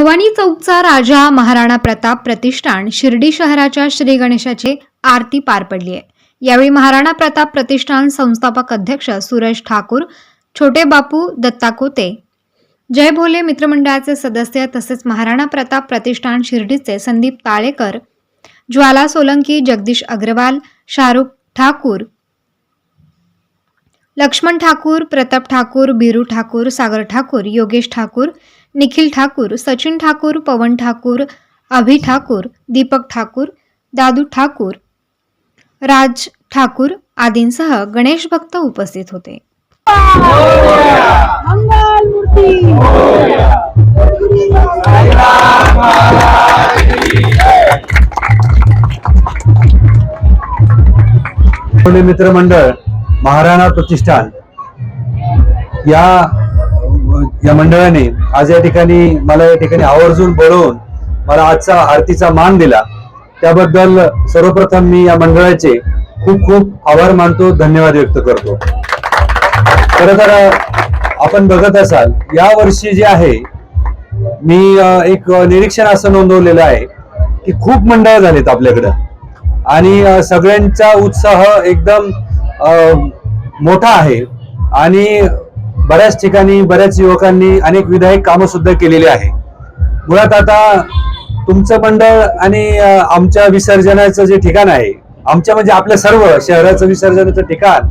भवानी चौकचा राजा महाराणा प्रताप प्रतिष्ठान शिर्डी शहराच्या श्री गणेशाची आरती पार पडली आहे. यावेळी महाराणा प्रताप प्रतिष्ठान संस्थापक अध्यक्ष सुरेश ठाकूर छोटे बापू दत्ता कोते जय भोले मित्रमंडळाचे सदस्य तसेच महाराणा प्रताप प्रतिष्ठान शिर्डीचे संदीप ताळेकर ज्वाला सोलंकी जगदीश अग्रवाल शाहरुख ठाकूर लक्ष्मण ठाकूर प्रताप ठाकूर बीरू ठाकूर सागर ठाकूर योगेश ठाकूर निखिल ठाकूर सचिन ठाकूर पवन ठाकूर अभि ठाकूर दीपक ठाकूर दादू ठाकूर राज ठाकूर आदींसह गणेश भक्त उपस्थित होते. मंगल मूर्ती. आपले मित्रमंडळ महाराणा प्रतिष्ठान. या या मंडळाने आज या ठिकाणी मला या ठिकाणी आवर्जून बोलवून मला आजचा आरतीचा मान दिला. त्याबद्दल सर्वप्रथम मी या मंडळाचे खूप खूप आभार मानतो धन्यवाद व्यक्त करतो. खर तर आपण बघत असाल या वर्षी जे आहे मी एक निरीक्षण असं नोंदवलेलं आहे की खूप मंडळ झालेत आपल्याकडं. आणि सगळ्यांचा उत्साह एकदम मोठा आहे. आणि बऱ्याच ठिकाणी बऱ्याच युवकांनी अनेक विधायक कामं सुद्धा केलेली आहे. मुळात आता तुमचं मंडळ आणि आमच्या विसर्जनाचं जे ठिकाण आहे आमच्या म्हणजे आपल्या सर्व शहराचं विसर्जनाचं ठिकाण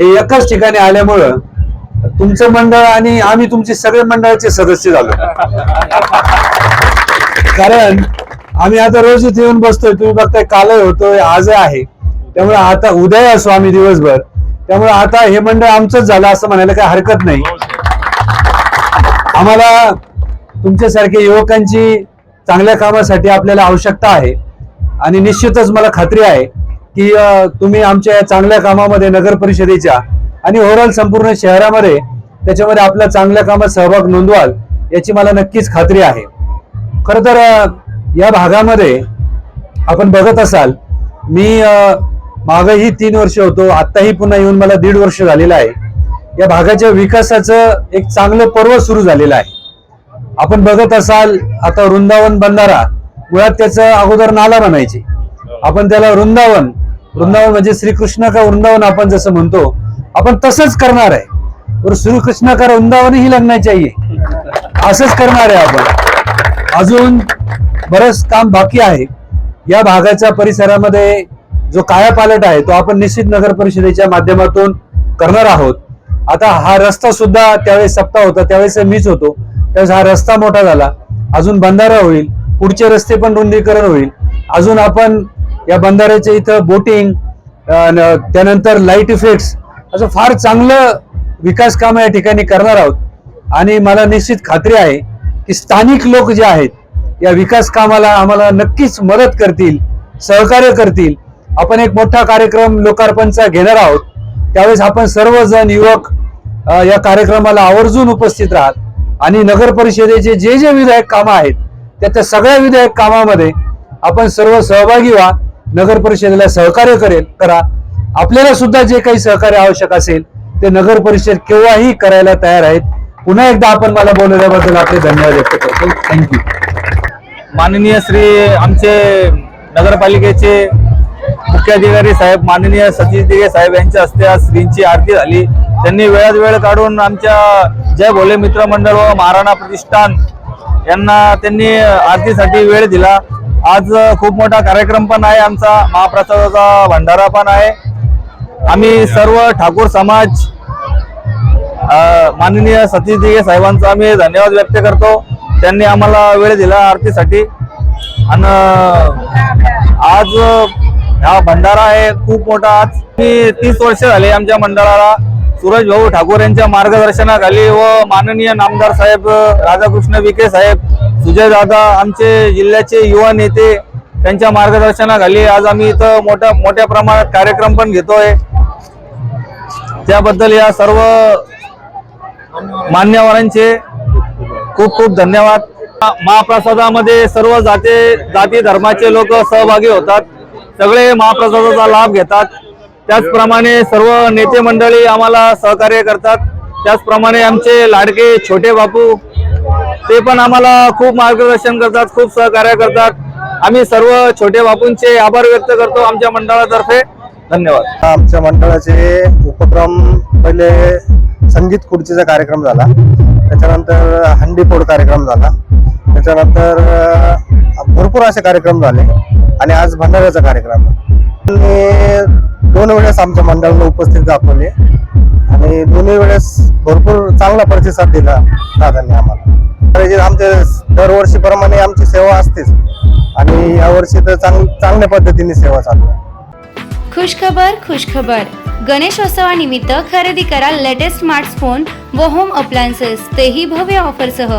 हे एकाच ठिकाणी आल्यामुळं तुमचं मंडळ आणि आम्ही तुमचे सगळे मंडळाचे सदस्य झालो. कारण आम्ही आता रोज इथे येऊन बसतोय. तुम्ही बघताय कालही होतोय आज आहे. त्यामुळे आता उद्या असो आम्ही दिवसभर. त्यामुळे आता हे मंडळ आमचंच झालं असं म्हणायला काही हरकत नाही. आम्हाला तुमच्यासारख्या युवकांची चांगल्या कामासाठी आपल्याला आवश्यकता आहे. आणि निश्चितच मला खात्री आहे की तुम्ही आमच्या या चांगल्या कामामध्ये नगर परिषदेच्या आणि ओव्हरऑल संपूर्ण शहरामध्ये त्याच्यामध्ये आपल्या चांगल्या कामात सहभाग नोंदवाल याची मला नक्कीच खात्री आहे. खर तर या भागामध्ये आपण बघत असाल मी मागही तीन वर्ष होतो आत्ताही पुन्हा येऊन मला दीड वर्ष झालेलं आहे. या भागाच्या विकासाचं एक चांगलं पर्व सुरू झालेलं आहे. आपण बघत असाल आता वृंदावन बंधारा मुळात त्याचं अगोदर नाला म्हणायचे. आपण त्याला वृंदावन वृंदावन म्हणजे श्रीकृष्ण का वृंदावन आपण जसं म्हणतो आपण तसंच करणार आहे. और श्रीकृष्ण का वृंदावन ही लगना चाहिए असंच करणार आहे आपण. अजून बरंच काम बाकी आहे. या भागाच्या परिसरामध्ये जो कायापालट आहे तो आपण निश्चित नगर परिषदेच्या माध्यमातून करणार आहोत. आता हा रस्ता सुद्धा त्यावेळेस सप्ताह होता त्यावेळेस मीच होतो. त्यावेळेस हा रस्ता मोठा झाला. अजून बंधारा होईल पुढचे रस्ते पण रुंदीकरण होईल. अजून आपण या बंधाऱ्याच्या इथं बोटिंग त्यानंतर लाइट इफेक्ट्स असं फार चांगलं विकास काम या ठिकाणी करणार आहोत. आणि मला निश्चित खात्री आहे की स्थानिक लोक जे आहेत या विकास कामाला आम्हाला नक्कीच मदत करतील सहकार्य करतील. आपण एक मोठा कार्यक्रम लोकार्पणचा घेणार आहोत. त्यावेळेस आपण सर्वजण युवक या कार्यक्रमाला आवर्जून उपस्थित राहात आणि नगर परिषदेचे जे जे विधायक कामं आहेत त्या त्या सगळ्या विधायक कामामध्ये आपण सर्व सहभागी व्हा. नगर परिषदेला सहकार्य करेल करा. आपल्याला सुद्धा जे काही सहकार्य आवश्यक असेल ते नगर परिषद केव्हाही करायला तयार आहेत. पुन्हा एकदा आपण मला बोलवल्याबद्दल आपले धन्यवाद व्यक्त करतो. थँक्यू माननीय श्री आमचे नगरपालिकेचे मुख्याधिकारी साहेब माननीय सतीश दिगे साहेब यांच्या हस्ते आज श्रींची आरती झाली. त्यांनी वेळात वेळ काढून आमच्या जय भोले मित्र मंडळ व महाराणा प्रतिष्ठान यांना त्यांनी आरतीसाठी वेळ दिला. आज खूप मोठा कार्यक्रम पण आहे आमचा महाप्रसादाचा भंडारा पण आहे. आम्ही सर्व ठाकूर समाज माननीय सतीश दिगे साहेबांचा आम्ही धन्यवाद व्यक्त करतो. त्यांनी आम्हाला वेळ दिला आरतीसाठी. आणि आज हा भंडारा आहे खूप मोठा आज मी तीस वर्ष झाले आमच्या मंडळाला सूरज भाऊ ठाकूर यांच्या मार्गदर्शनाखाली व माननीय नामदार साहेब राधाकृष्ण विखे साहेब सुजय दादा आमचे जिल्ह्याचे युवा नेते त्यांच्या मार्गदर्शनाखाली आज आम्ही इथं मोठ्या मोठ्या प्रमाणात कार्यक्रम पण घेतोय. त्याबद्दल या सर्व मान्यवरांचे खूप खूप धन्यवाद. महाप्रसादामध्ये सर्व जाती जाती धर्माचे लोक सहभागी होतात. सगळे महाप्रसादाचा लाभ घेतात. त्याचप्रमाणे सर्व नेते मंडळी आम्हाला सहकार्य करतात. त्याचप्रमाणे आमचे लाडके छोटे बापू ते पण आम्हाला खूप मार्गदर्शन करतात खूप सहकार्य करतात. आम्ही सर्व छोटे बापूंचे आभार व्यक्त करतो आमच्या मंडळातर्फे. धन्यवाद. आमच्या मंडळाचे उपक्रम पहिले संगीत खुर्चीचा कार्यक्रम झाला. त्याच्यानंतर हंडीपोड कार्यक्रम झाला. त्याच्यानंतर भरपूर असे कार्यक्रम झाले. आणि आज भंडाऱ्याचा कार्यक्रम आणि दोन वेळेस आमच्या मंडळाला उपस्थित दाखवले. आणि दोन्ही वेळेस भरपूर चांगला प्रतिसाद दिला दादांनी आम्हाला. तर जे दरवर्षीप्रमाणे आमची सेवा असतेच. आणि यावर्षी तर चांग चांगल्या पद्धतीने सेवा चालू आहे. खुशखबर खुशखबर. गणेशोत्सवानिमित्त खरेदी करा लेटेस्ट स्मार्टफोन व होम अप्लायन्सेस तेही भव्य ऑफरसह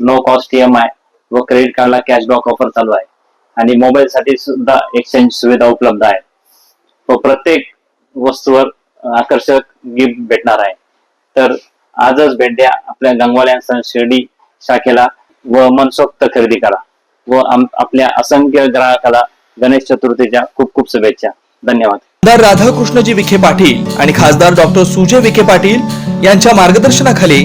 नो कॉस्ट आय व क्रेडिट कार्डला कॅशबॅक ऑफर चालू आहे. आणि मोबाईल साठी सुद्धा एक्सचेंज सुविधा उपलब्ध आहे. व प्रत्येक वस्तूवर आकर्षक गिफ्ट भेटणार आहे. तर आजच भेट द्या आपल्या गंगवाल्या शिर्डी शाखेला व मनसोक्त खरेदी करा. व आपल्या असंख्य ग्राहकाला गणेश चतुर्थीच्या खूप खूप शुभेच्छा. धन्यवाद. आमदार राधाकृष्णजी विखे पाटील आणि खासदार डॉक्टर सुजय विखे पाटील यांच्या मार्गदर्शनाखाली